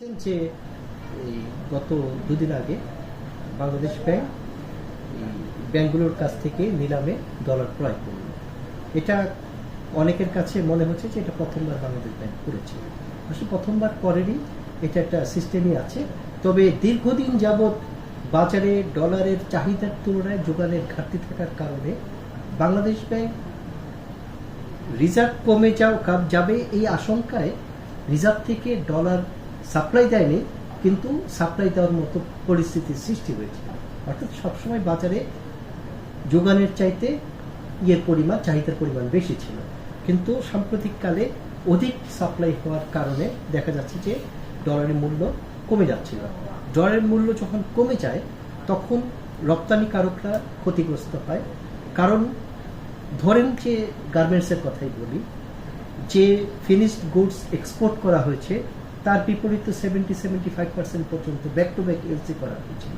দেখছেন যে গত দুদিন আগে বাংলাদেশ ব্যাংক ব্যাংকগুলোর কাছ থেকে নিলামে ডলার ক্রয় করল। এটা অনেকের কাছে মনে হচ্ছে যে এটা প্রথমবার বাংলাদেশ ব্যাংক করেছে। আসলে প্রথমবার করেনি, এটা একটা সিস্টেমই আছে। তবে দীর্ঘদিন যাবৎ বাজারে ডলারের চাহিদার তুলনায় যোগানের ঘাটতি থাকার কারণে বাংলাদেশ ব্যাংক রিজার্ভ কমে যাও যাবে এই আশঙ্কায় রিজার্ভ থেকে ডলার সাপ্লাই দেয়নি, কিন্তু সাপ্লাই দেওয়ার মতো পরিস্থিতির সৃষ্টি হয়েছে। অর্থাৎ সবসময় বাজারে যোগানের চাইতে ইয়ের পরিমাণ, চাহিদার পরিমাণ বেশি ছিল। কিন্তু সাম্প্রতিককালে অধিক সাপ্লাই হওয়ার কারণে দেখা যাচ্ছে যে ডলারের মূল্য কমে যাচ্ছিল। ডলারের মূল্য যখন কমে যায়, তখন রপ্তানিকারকরা ক্ষতিগ্রস্ত হয়। কারণ ধরেন যে গার্মেন্টসের কথাই বলি, যে ফিনিশড গুডস এক্সপোর্ট করা হয়েছে তার বিপরীতে সেভেন্টি সেভেন্টি ফাইভ পার্সেন্ট পর্যন্ত ব্যাক টু ব্যাক এলসি করা হয়েছিল।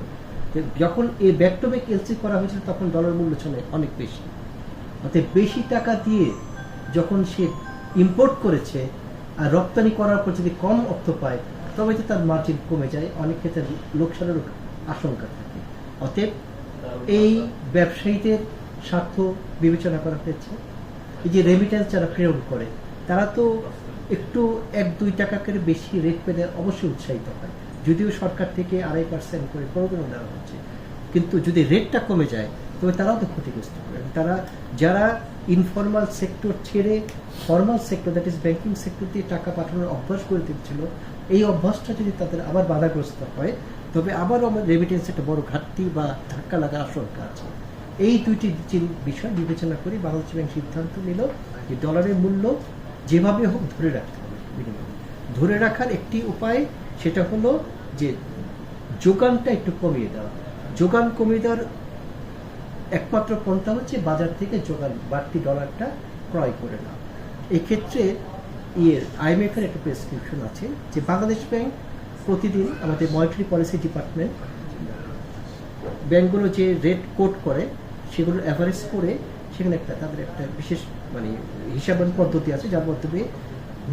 যখন এই ব্যাক টু ব্যাক এলসি করা হয়েছিল, তখন ডলার মূল্য ছিল অনেক বেশি। অর্থাৎ বেশি টাকা দিয়ে যখন সে ইম্পোর্ট করেছে আর রপ্তানি করার পর যদি কম অর্থ পায় তবে তো তার মার্জিন কমে যায়। অনেক ক্ষেত্রে লোকসানের আশঙ্কা থাকে। অতএব এই ব্যবসায়ীদের স্বার্থ বিবেচনা করা হয়েছে। এই যে রেমিটেন্স যারা প্রেরণ করে, তারা তো একটু এক দুই টাকা করে বেশি রেট পেলে অবশ্যই উৎসাহিত হয়। যদিও সরকার থেকে আড়াই পার্সেন্ট করে প্রয়োজন দেওয়া হচ্ছে। কিন্তু যদি রেটটা কমে যায়, তবে তারাও তো ক্ষতিগ্রস্ত হবে। তারা যারা ইনফর্মাল সেক্টর ছেড়ে formal sector that is banking sector দিয়ে টাকা পাঠানোর অভ্যাস করে দিচ্ছিল এই অভ্যাসটা যদি তাদের আবার বাধাগ্রস্ত হয়, তবে আবারও আমার রেমিটেন্স একটা বড় ঘাটতি বা ধাক্কা লাগার আশঙ্কা আছে। এই দুইটি বিষয় বিবেচনা করে বাংলাদেশ ব্যাংক সিদ্ধান্ত নিল যে ডলারের মূল্য যেভাবে হোক ধরে রাখতে হবে ধরে রাখার একটি উপায় সেটা হলো যে যোগানটা একটু কমিয়ে দেওয়া। যোগান কমিয়ে দেওয়ার একমাত্র পন্থা হচ্ছে বাজার থেকে যোগান, বাড়তি ডলারটা ক্রয় করে নেওয়া। এক্ষেত্রে ইয়ের আইএমএফ এর একটা প্রেসক্রিপশন আছে যে বাংলাদেশ ব্যাংক প্রতিদিন আমাদের মনিটারি পলিসি ডিপার্টমেন্ট ব্যাংকগুলো যে রেট কোট করে সেগুলো অ্যাভারেজ করে সেখানে একটা তাদের একটা বিশেষ মানে হিসাবান পদ্ধতি আছে, যার মাধ্যমে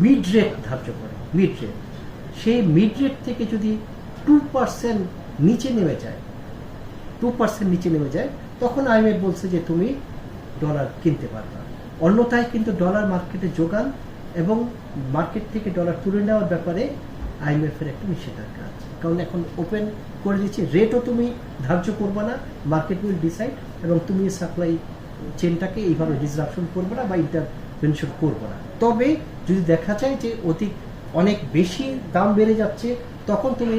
মিড রেট ধার্য করে মিড রেট সেই মিড রেট থেকে যদি টু পার্সেন্ট নিচে নেমে যায় টু পার্সেন্ট নিচে নেমে যায়, তখন আইএমএফ বলছে যে তুমি ডলার কিনতে পারবা। অন্যথায় কিন্তু ডলার মার্কেটে যোগান এবং মার্কেট থেকে ডলার তুলে নেওয়ার ব্যাপারে আইএমএফ এর একটা নিষেধাজ্ঞা আছে। কারণ এখন ওপেন করে দিচ্ছে রেটও তুমি ধার্য করবে না মার্কেট উইল ডিসাইড এবং তুমি সাপ্লাই চেনটাকে এইভাবে ডিসরাপশন করবে না বা ইন্টারভেনশন করবে না। তবে যদি দেখা যায় যে অধিক অনেক বেশি দাম বেড়ে যাচ্ছে, তখন তুমি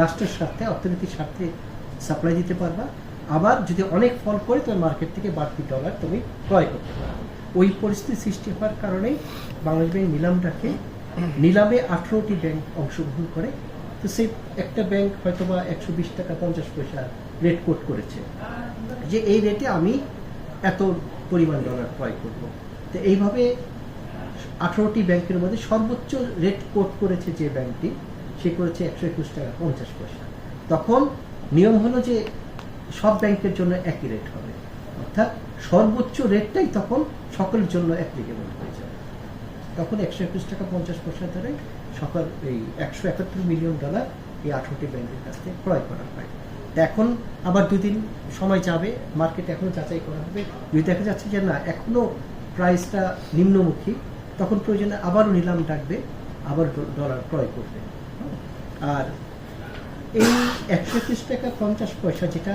রাষ্ট্রের স্বার্থে, অর্থনীতির স্বার্থে সাপ্লাই দিতে পারবা। আবার যদি অনেক ফল করে তবে মার্কেট থেকে বাড়তি ডলার তুমি ক্রয় করতে পারবে। ওই পরিস্থিতি সৃষ্টি হওয়ার কারণেই বাংলাদেশ ব্যাংক নিলামটাকে, নিলামে আঠেরোটি ব্যাংক অংশগ্রহণ করে। তো সেই একটা ব্যাংক হয়তো বা একশো বিশ টাকা পঞ্চাশ পয়সা রেট কোট করেছে। যে এই রেটে আমি এত পরিমাণ ডলার ক্রয় করব। তো এইভাবে আঠারোটি ব্যাংকের মধ্যে সর্বোচ্চ রেট কোট করেছে যে ব্যাংকটি, সে করেছে একশো একুশ টাকা, পঞ্চাশ পয়সা। তখন নিয়ম হলো যে সব ব্যাংকের জন্য একই রেট হবে। অর্থাৎ সর্বোচ্চ রেটটাই তখন সকলের জন্য অ্যাপ্লিকেবল হয়ে যাবে। তখন একশো একুশ টাকা, পঞ্চাশ পয়সা ধরে সকল এই একশো একাত্তর মিলিয়ন ডলার এই আঠারোটি ব্যাংকের কাছ থেকে ক্রয় করা হয়। এখন আবার দুদিন সময় যাবে মার্কেট এখনও যাচাই করা হবে। যদি দেখা যাচ্ছে যে না, এখনও প্রাইসটা নিম্নমুখী, তখন প্রয়োজনে আবারও নিলাম ডাকবে, আবার ডলার ক্রয় করবে। আর এই একশো একুশ টাকা পঞ্চাশ পয়সা যেটা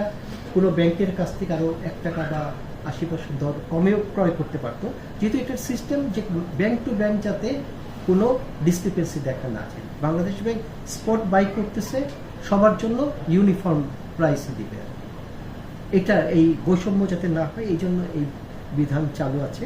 কোনো ব্যাংকের কাছ থেকে আরও এক টাকা বা আশি পয়সা দর কমেও ক্রয় করতে পারতো, যেহেতু এটার সিস্টেম যে ব্যাংক টু ব্যাংক যাতে কোনো ডিসক্রিপেন্সি দেখা না যায়। বাংলাদেশ ব্যাংক স্পট বাই করতেছে, সবার জন্য ইউনিফর্ম প্রাইস দিবে। এটা এই বৈষম্য যাতে না হয় এই জন্য এই বিধান চালু আছে।